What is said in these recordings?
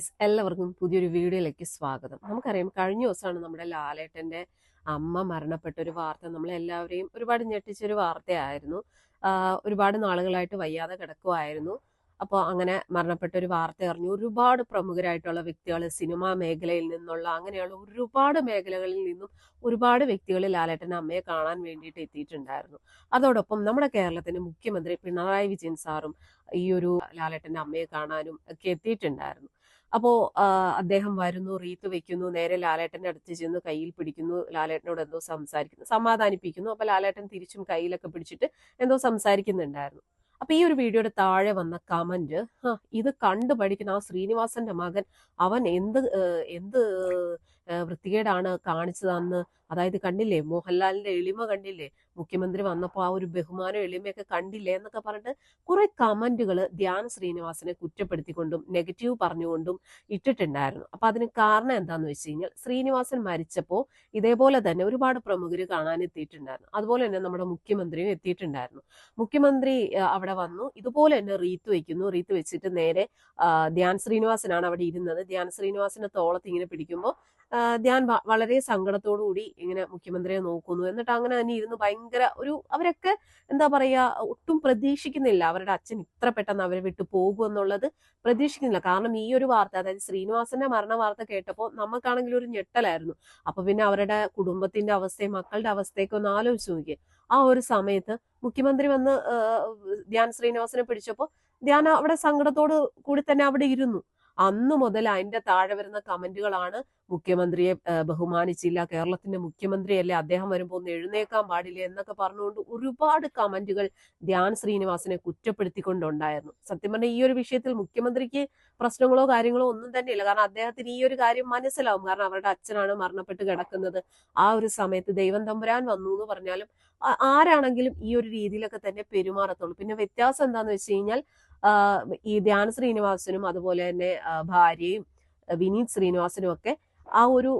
Guys എല്ലാവർക്കും പുതിയൊരു വീഡിയോയിലേക്ക് സ്വാഗതം. നമുക്കറിയാം കഴിഞ്ഞ ദിവസമാണ് നമ്മുടെ ലാലേട്ടന്റെ അമ്മ മരണപ്പെട്ട ഒരു വാർത്ത. നമ്മളെല്ലാവരെയും ഒരുപാട് ഞെട്ടിച്ചൊരു വാർത്തയായിരുന്നു. ഒരുപാട് നാളുകളായിട്ട് വയ്യാതെ കിടക്കുമായിരുന്നു അപ്പോൾ അങ്ങനെ മരണപ്പെട്ട ഒരു വാർത്ത അറിഞ്ഞു. ഒരുപാട് പ്രമുഖരായിട്ടുള്ള വ്യക്തികൾ സിനിമാ മേഖലയിൽ നിന്നുള്ള അങ്ങനെയുള്ള ഒരുപാട് മേഖലകളിൽ നിന്നും ഒരുപാട് വ്യക്തികൾ ലാലേട്ടന്റെ അമ്മയെ കാണാൻ വേണ്ടിയിട്ട് എത്തിയിട്ടുണ്ടായിരുന്നു. അതോടൊപ്പം നമ്മുടെ കേരളത്തിന്റെ മുഖ്യമന്ത്രി പിണറായി വിജയൻ സാറും ഈ ഒരു ലാലേട്ടന്റെ അമ്മയെ കാണാനും ഒക്കെ എത്തിയിട്ടുണ്ടായിരുന്നു. അപ്പോൾ അദ്ദേഹം വരുന്നു റീത്ത് വെക്കുന്നു നേരെ ലാലേട്ടന്റെ അടുത്ത് ചെന്ന് കയ്യിൽ പിടിക്കുന്നു ലാലേട്ടനോട് എന്തോ സംസാരിക്കുന്നു സമാധാനിപ്പിക്കുന്നു. അപ്പോൾ ലാലേട്ടൻ തിരിച്ചും കയ്യിലൊക്കെ പിടിച്ചിട്ട് എന്തോ സംസാരിക്കുന്നുണ്ടായിരുന്നു. അപ്പൊ ഈ ഒരു വീഡിയോയുടെ താഴെ വന്ന കമന്റ് ഇത് കണ്ടു പഠിക്കുന്ന ആ ശ്രീനിവാസന്റെ മകൻ അവൻ എന്ത് എന്ത് വൃത്തികേടാണ് കാണിച്ചതെന്ന്. അതായത് കണ്ടില്ലേ മോഹൻലാലിന്റെ എളിമ കണ്ടില്ലേ? മുഖ്യമന്ത്രി വന്നപ്പോൾ ആ ഒരു ബഹുമാനം എളിമയൊക്കെ കണ്ടില്ലേ എന്നൊക്കെ പറഞ്ഞിട്ട് കുറെ കമന്റുകൾ ധ്യാൻ ശ്രീനിവാസനെ കുറ്റപ്പെടുത്തിക്കൊണ്ടും നെഗറ്റീവ് പറഞ്ഞുകൊണ്ടും ഇട്ടിട്ടുണ്ടായിരുന്നു. അപ്പൊ അതിന് കാരണം എന്താന്ന് വെച്ച് കഴിഞ്ഞാൽ ശ്രീനിവാസൻ മരിച്ചപ്പോൾ ഇതേപോലെ തന്നെ ഒരുപാട് പ്രമുഖർ കാണാൻ എത്തിയിട്ടുണ്ടായിരുന്നു. അതുപോലെ തന്നെ നമ്മുടെ മുഖ്യമന്ത്രിയും എത്തിയിട്ടുണ്ടായിരുന്നു. മുഖ്യമന്ത്രി അവിടെ വന്നു. ഇതുപോലെ തന്നെ റീത്ത് വെക്കുന്നു. റീത്ത് വെച്ചിട്ട് നേരെ ധ്യാൻ ശ്രീനിവാസനാണ് അവിടെ ഇരുന്നത്. ധ്യാൻ ശ്രീനിവാസന്റെ തോളത്ത് ഇങ്ങനെ പിടിക്കുമ്പോൾ ധ്യാൻ വളരെ കൂടി ഇങ്ങനെ മുഖ്യമന്ത്രിയെ നോക്കുന്നു. എന്നിട്ട് അങ്ങനെ തന്നെ ഇരുന്ന്. ഭയങ്കര ഒരു അവരൊക്കെ എന്താ പറയാ ഒട്ടും പ്രതീക്ഷിക്കുന്നില്ല അവരുടെ അച്ഛൻ ഇത്ര പെട്ടെന്ന് അവരെ വിട്ടു പോകും എന്നുള്ളത് പ്രതീക്ഷിക്കുന്നില്ല. കാരണം ഈ ഒരു വാർത്ത അതായത് ശ്രീനിവാസന്റെ മരണ വാർത്ത കേട്ടപ്പോൾ നമുക്കാണെങ്കിൽ ഒരു ഞെട്ടലായിരുന്നു. അപ്പൊ പിന്നെ അവരുടെ കുടുംബത്തിന്റെ അവസ്ഥയും മക്കളുടെ അവസ്ഥയൊക്കെ ഒന്ന് ആലോചിച്ച് നോക്കിയേ. ആ ഒരു സമയത്ത് മുഖ്യമന്ത്രി വന്ന് ധ്യാൻ ശ്രീനിവാസനെ പിടിച്ചപ്പോൾ ധ്യാൻ അവിടെ സങ്കടത്തോട് കൂടി തന്നെ അവിടെ ഇരുന്നു. അന്ന് മുതൽ അതിന്റെ താഴെ വരുന്ന കമന്റുകളാണ് മുഖ്യമന്ത്രിയെ ബഹുമാനിച്ചില്ല. കേരളത്തിന്റെ മുഖ്യമന്ത്രിയല്ലേ അദ്ദേഹം വരുമ്പോൾ ഒന്ന് എഴുന്നേക്കാൻ പാടില്ല എന്നൊക്കെ പറഞ്ഞുകൊണ്ട് ഒരുപാട് കമന്റുകൾ ധ്യാൻ ശ്രീനിവാസിനെ കുറ്റപ്പെടുത്തിക്കൊണ്ടുണ്ടായിരുന്നു. സത്യം പറഞ്ഞാൽ ഈ ഒരു വിഷയത്തിൽ മുഖ്യമന്ത്രിക്ക് പ്രശ്നങ്ങളോ കാര്യങ്ങളോ ഒന്നും തന്നെയില്ല. കാരണം അദ്ദേഹത്തിന് ഈ ഒരു കാര്യം മനസ്സിലാവും. കാരണം അവരുടെ അച്ഛനാണ് മരണപ്പെട്ട് കിടക്കുന്നത്. ആ ഒരു സമയത്ത് ദൈവം തമ്പുരാൻ വന്നു എന്ന് പറഞ്ഞാലും ആരാണെങ്കിലും ഈ ഒരു രീതിയിലൊക്കെ തന്നെ പെരുമാറത്തുള്ളൂ. പിന്നെ വ്യത്യാസം എന്താന്ന് വെച്ച് കഴിഞ്ഞാൽ ഈ ധ്യാന ശ്രീനിവാസനും അതുപോലെ തന്നെ ഭാര്യയും വിനീത് ശ്രീനിവാസനും ഒക്കെ ആ ഒരു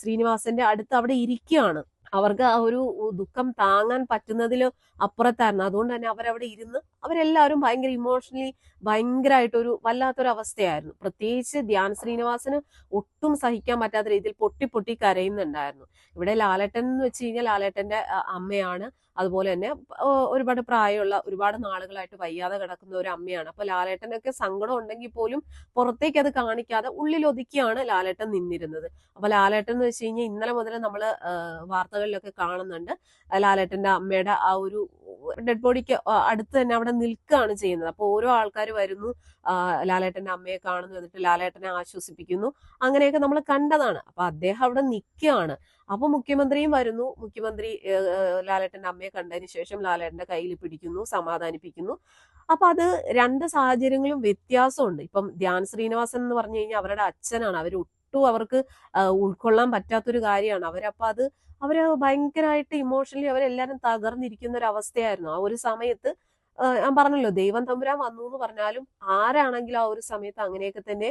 ശ്രീനിവാസന്റെ അടുത്ത് അവിടെ ഇരിക്കുകയാണ്. അവർക്ക് ആ ഒരു ദുഃഖം താങ്ങാൻ പറ്റുന്നതിൽ അപ്പുറത്തായിരുന്നു. അതുകൊണ്ട് തന്നെ അവരവിടെ ഇരുന്ന് അവരെല്ലാവരും ഭയങ്കര ഇമോഷണലി ഭയങ്കരമായിട്ടൊരു വല്ലാത്തൊരു അവസ്ഥയായിരുന്നു പ്രത്യേകിച്ച് ധ്യാൻ ശ്രീനിവാസന് ഒട്ടും സഹിക്കാൻ പറ്റാത്ത രീതിയിൽ പൊട്ടി പൊട്ടി കരയുന്നുണ്ടായിരുന്നു. ഇവിടെ ലാലേട്ടൻ എന്ന് വെച്ച് കഴിഞ്ഞാൽ ലാലേട്ടന്റെ അമ്മയാണ്. അതുപോലെ തന്നെ ഒരുപാട് പ്രായമുള്ള ഒരുപാട് നാളുകളായിട്ട് വയ്യാതെ കിടക്കുന്ന ഒരു അമ്മയാണ്. അപ്പൊ ലാലേട്ടനൊക്കെ സങ്കടം ഉണ്ടെങ്കിൽ പോലും പുറത്തേക്ക് അത് കാണിക്കാതെ ഉള്ളിൽ ഒതുക്കിയാണ് ലാലേട്ടൻ നിന്നിരുന്നത്. അപ്പൊ ലാലേട്ടൻ എന്ന് വെച്ച് കഴിഞ്ഞാൽ ഇന്നലെ മുതൽ നമ്മൾ വാർത്തകളിലൊക്കെ കാണുന്നുണ്ട്. ലാലേട്ടന്റെ അമ്മയുടെ ആ ഒരു ഡെഡ് ബോഡിക്ക് അടുത്ത് തന്നെ അവിടെ നിൽക്കുകയാണ് ചെയ്യുന്നത്. അപ്പോൾ ഓരോ ആൾക്കാർ വരുന്നു ലാലേട്ടന്റെ അമ്മയെ കാണുന്നു എന്നിട്ട് ലാലേട്ടനെ ആശ്വസിപ്പിക്കുന്നു. അങ്ങനെയൊക്കെ നമ്മൾ കണ്ടതാണ്. അപ്പൊ അദ്ദേഹം അവിടെ നിൽക്കുകയാണ്. അപ്പൊ മുഖ്യമന്ത്രിയും വരുന്നു. മുഖ്യമന്ത്രി ലാലേട്ടന്റെ അമ്മയെ കണ്ടതിന് ശേഷം ലാലേട്ടന്റെ കയ്യിൽ പിടിക്കുന്നു സമാധാനിപ്പിക്കുന്നു. അപ്പൊ അത് രണ്ട് സാഹചര്യങ്ങളും വ്യത്യാസമുണ്ട്. ഇപ്പം ധ്യാൻ ശ്രീനിവാസൻ എന്ന് പറഞ്ഞു കഴിഞ്ഞാൽ അവരുടെ അച്ഛനാണ്. അവർ ഒട്ടും അവർക്ക് ഉൾക്കൊള്ളാൻ പറ്റാത്തൊരു കാര്യമാണ്. അവരപ്പൊ അത് അവർ ഭയങ്കരമായിട്ട് ഇമോഷണലി അവരെല്ലാരും തകർന്നിരിക്കുന്ന ഒരു അവസ്ഥയായിരുന്നു. ആ ഒരു സമയത്ത് ഞാൻ പറഞ്ഞല്ലോ ദൈവം തമ്പുരാൻ വന്നു എന്ന് പറഞ്ഞാലും ആരാണെങ്കിലും ആ ഒരു സമയത്ത് അങ്ങനെയൊക്കെ തന്നെ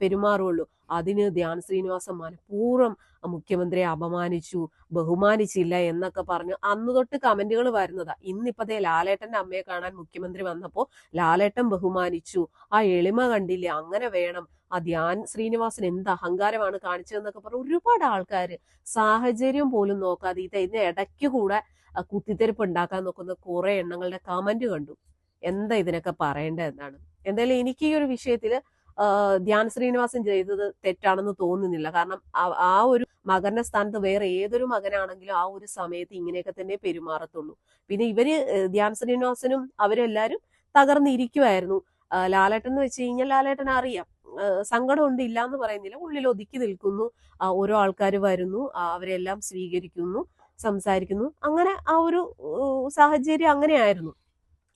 പെരുമാറുള്ളൂ. അതിന് ധ്യാൻ ശ്രീനിവാസം മനഃപൂർവം മുഖ്യമന്ത്രിയെ അപമാനിച്ചു ബഹുമാനിച്ചില്ല എന്നൊക്കെ പറഞ്ഞു. അന്ന് തൊട്ട് കമന്റുകൾ വരുന്നതാ. ഇന്നിപ്പതേ ലാലേട്ടന്റെ അമ്മയെ കാണാൻ മുഖ്യമന്ത്രി വന്നപ്പോ ലാലേട്ടൻ ബഹുമാനിച്ചു. ആ എളിമ കണ്ടില്ലേ? അങ്ങനെ വേണം. ആ ധ്യാൻ ശ്രീനിവാസൻ എന്ത് അഹങ്കാരമാണ് കാണിച്ചതെന്നൊക്കെ പറഞ്ഞ് ഒരുപാട് ആൾക്കാർ സാഹചര്യം പോലും നോക്കാതെ ഇത് ഇതിന് ഇടയ്ക്ക് കൂടെ കുത്തിത്തെരിപ്പ് ഉണ്ടാക്കാൻ നോക്കുന്ന കുറെ എണ്ണങ്ങളുടെ കമന്റ് കണ്ടു. എന്താ ഇതിനൊക്കെ പറയേണ്ടത് എന്നാണ്. എന്തായാലും എനിക്ക് ഈ ഒരു വിഷയത്തിൽ ധ്യാൻ ശ്രീനിവാസൻ ചെയ്തത് തെറ്റാണെന്ന് തോന്നുന്നില്ല. കാരണം ആ- ഒരു മകന്റെ സ്ഥാനത്ത് വേറെ ഏതൊരു മകനാണെങ്കിലും ആ ഒരു സമയത്ത് ഇങ്ങനെയൊക്കെ തന്നെ പെരുമാറത്തുള്ളൂ. പിന്നെ ഇവർ ധ്യാൻ ശ്രീനിവാസനും അവരെല്ലാരും തകർന്നിരിക്കുമായിരുന്നു ലാലേട്ടൻ എന്ന് വെച്ച് കഴിഞ്ഞാൽ ലാലേട്ടൻ അറിയാം. സങ്കടമുണ്ട് ഇല്ല എന്ന് പറയുന്നില്ല. ഉള്ളിൽ ഒതുക്കി നിൽക്കുന്നു. ഓരോ ആൾക്കാർ വരുന്നു. അവരെല്ലാം സ്വീകരിക്കുന്നു സംസാരിക്കുന്നു. അങ്ങനെ ആ ഒരു സാഹചര്യം അങ്ങനെയായിരുന്നു.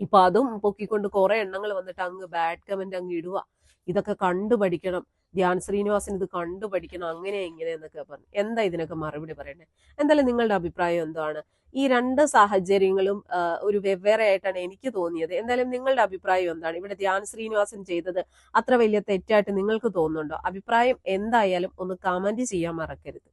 ഇപ്പൊ അതും പൊക്കിക്കൊണ്ട് കുറെ എണ്ണങ്ങൾ വന്നിട്ട് അങ്ങ് ബാഡ് കമന്റ് അങ്ങ് ഇടുക ഇതൊക്കെ കണ്ടു പഠിക്കണം. ധ്യാൻ ശ്രീനിവാസൻ ഇത് കണ്ടു പഠിക്കണം. അങ്ങനെ ഇങ്ങനെ എന്നൊക്കെ പറഞ്ഞു. എന്താ ഇതിനൊക്കെ മറുപടി പറയണേ? എന്തായാലും നിങ്ങളുടെ അഭിപ്രായം എന്താണ്? ഈ രണ്ട് സാഹചര്യങ്ങളും ഒരു വെവ്വേറെ ആയിട്ടാണ് എനിക്ക് തോന്നിയത്. എന്തായാലും നിങ്ങളുടെ അഭിപ്രായം എന്താണ്? ഇവിടെ ധ്യാൻ ശ്രീനിവാസൻ ചെയ്തത് അത്ര വലിയ തെറ്റായിട്ട് നിങ്ങൾക്ക് തോന്നുന്നുണ്ടോ? അഭിപ്രായം എന്തായാലും ഒന്ന് കമന്റ് ചെയ്യാൻ മറക്കരുത്.